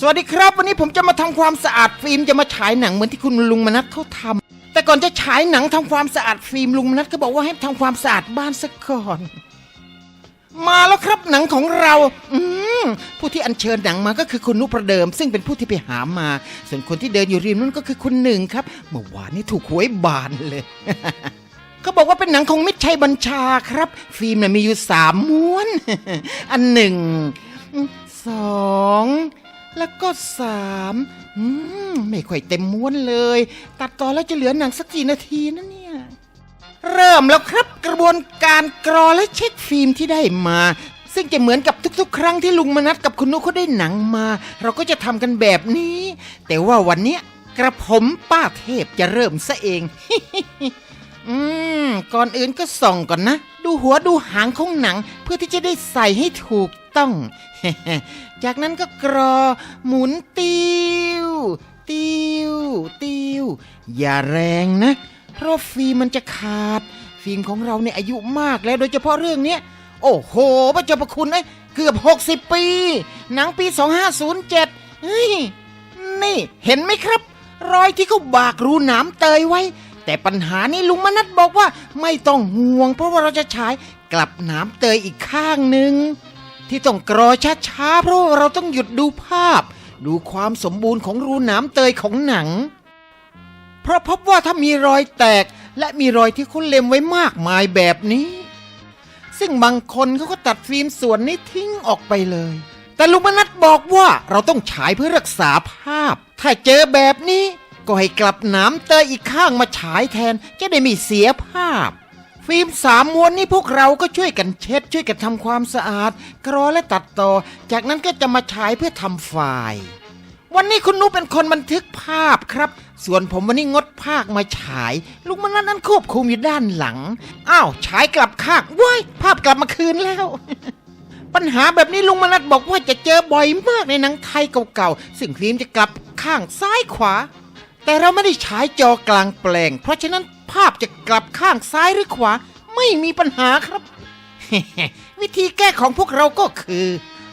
สวัสดีครับ วันนี้ผมจะมาทำความสะอาดฟิล์มจะมาฉายหนังเหมือนที่คุณลุงมนัทเขาทำแต่ก่อนจะฉายหนังทำความสะอาดฟิล์มลุงมนัทก็บอกว่าให้ทำความสะอาดบ้านซะก่อน มาแล้วครับหนังของเรา อืผู้ที่อัญเชิญหนังมาก็คือคุณนุประเดิม ซึ่งเป็นผู้ที่ไปหามา ส่วนคนที่เดินอยู่ริมนั้นก็คือคุณหนึ่งครับ เมื่อวานนี้ถูกหวยบานเลยเขาบอกว่าเป็นหนังของมิตรชัยบัญชาครับ ฟิล์มน่ะมีอยู่สามม้วน อันหนึ่งสอง แล้วก็สามอืมไม่ค่อยเต็มม้วนเลย ตัดต่อแล้วจะเหลือหนังสักกี่นาทีนะเนี่ย เริ่มแล้วครับกระบวนการกรอและเช็คฟิล์มที่ได้มา ซึ่งจะเหมือนกับทุกๆ ครั้งที่ลุงมนัดกับคุณนุกเขาได้หนังมา เราก็จะทำกันแบบนี้ แต่ว่าวันนี้กระผมป้าเทพจะเริ่มซะเอง อืม ก่อนอื่นก็ส่องก่อนนะ ดูหัวดูหางของหนัง เพื่อที่จะได้ใส่ให้ถูก ต้อง จากนั้นก็กรอ หมุนติวติวติวอย่าแรงนะ เพราะฟิล์มมันจะขาด ฟิล์มของเราเนี่ยอายุมากแล้วโดยเฉพาะเรื่องเนี้ย โอ้โหพระเจ้าประคุณเอ้ยเกือบ 60 ปี หนังปี 2507เฮ้ยนี่เห็นไหมครับ รอยที่เขาบากรูหนามเตยไว้ แต่ปัญหานี้ลุงมนัดบอกว่าไม่ต้องห่วง เพราะว่าเราจะฉายกลับหนามเตยอีกข้างหนึ่ง ที่ต้องกรอช้าๆเพราะเราต้องหยุดดูภาพ ดูความสมบูรณ์ของรูหนามเตยของหนัง เพราะพบว่าถ้ามีรอยแตกและมีรอยที่เขาเล็มไว้มากมายแบบนี้ ซึ่งบางคนเขาก็ตัดฟิล์มส่วนนี้ทิ้งออกไปเลย แต่ลุงมนัดบอกว่าเราต้องฉายเพื่อรักษาภาพ ถ้าเจอแบบนี้ก็ให้กลับหน้ำเตยอีกข้างมาฉายแทนจะได้ไม่เสียภาพ ฟิล์มสามม้วนนี้พวกเราก็ช่วยกันเช็ด ช่วยกันทำความสะอาด กรอและตัดต่อ จากนั้นก็จะมาฉายเพื่อทำไฟล์วันนี้คุณนุเป็นคนบันทึกภาพครับ ส่วนผมวันนี้งดภาคมาฉายลุงมันนั้นนั้นควบคุมอยู่ด้านหลัง อ้าวฉายกลับข้างว้ายภาพกลับมาคืนแล้ว ปัญหาแบบนี้ลุงมนัดบอกว่าจะเจอบ่อยมากในหนังไทยเก่าๆซึ่งฟิล์มจะกลับข้างซ้ายขวา แต่เราไม่ได้ฉายจอกลางแปลง เพราะฉะนั้นาพจะกลับข้างซ้ายหรือขวา ไม่มีปัญหาครับ วิธีแก้ของพวกเราก็คือ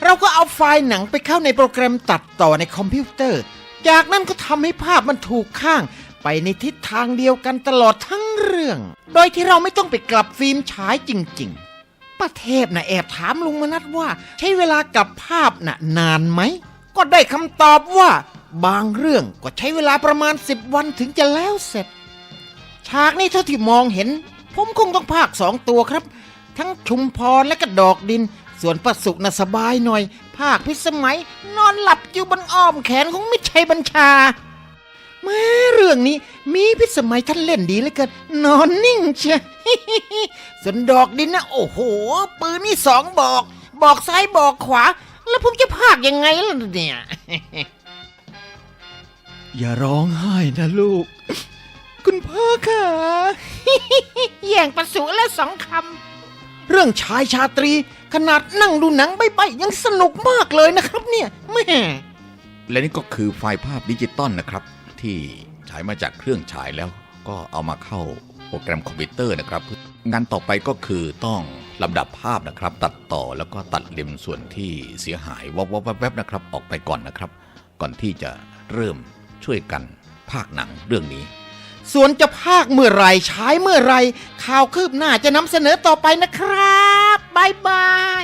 เราก็เอาไฟล์หนังไปเข้าในโปรแกรมตัดต่อในคอมพิวเตอร์ จากนั้นก็ทำให้ภาพมันถูกข้าง ไปในทิศทางเดียวกันตลอดทั้งเรื่อง โดยที่เราไม่ต้องไปกลับฟิล์มฉายจริง ๆป้าเทพนะแอบถามลุงมนัดว่า ใช้เวลากลับภาพน่ะนานไหมก็ได้คำตอบว่า บางเรื่องก็ใช้เวลาประมาณ 10 วันถึงจะแล้วเสร็จ ฉากนี้เท่าที่มองเห็น ผมคงต้องภาคสองตัวครับ ทั้งชุมพรและก็ดอกดิน ส่วนประสุกน่ะสบายหน่อย ภาคพิสมัย นอนหลับอยู่บนอ้อมแขนของมิตรชัยบัญชาแม้เรื่องนี้มีพิสมัยท่านเล่นดีเหลือเกินนอนนิ่งเชียส่วนดอกดินนะโอ้โห ปืนนี่สองบอก บอกซ้ายบอกขวา แล้วผมจะภาคยังไงล่ะเนี่ย อย่าร้องไห้นะลูก คุณพ่อค่ะ แย่งประสูแล้วสองคำ เรื่องชายชาตรี ขนาดนั่งดูหนังใบๆยังสนุกมากเลยนะครับเนี่ยแม่และนี่ก็คือไฟล์ภาพดิจิตอลนะครับ ที่ฉายมาจากเครื่องฉายแล้วก็เอามาเข้าโปรแกรมคอมพิวเตอร์นะครับงานต่อไปก็คือต้องลำดับภาพนะครับ ตัดต่อแล้วก็ตัดเล็มส่วนที่เสียหายวับวับวับวับนะครับ ออกไปก่อนนะครับ ก่อนที่จะเริ่มช่วยกันภาคหนังเรื่องนี้ ส่วนจะภาคเมื่อไรใช้เมื่อไรข่าวคืบหน้าจะนำเสนอต่อไปนะครับบายบาย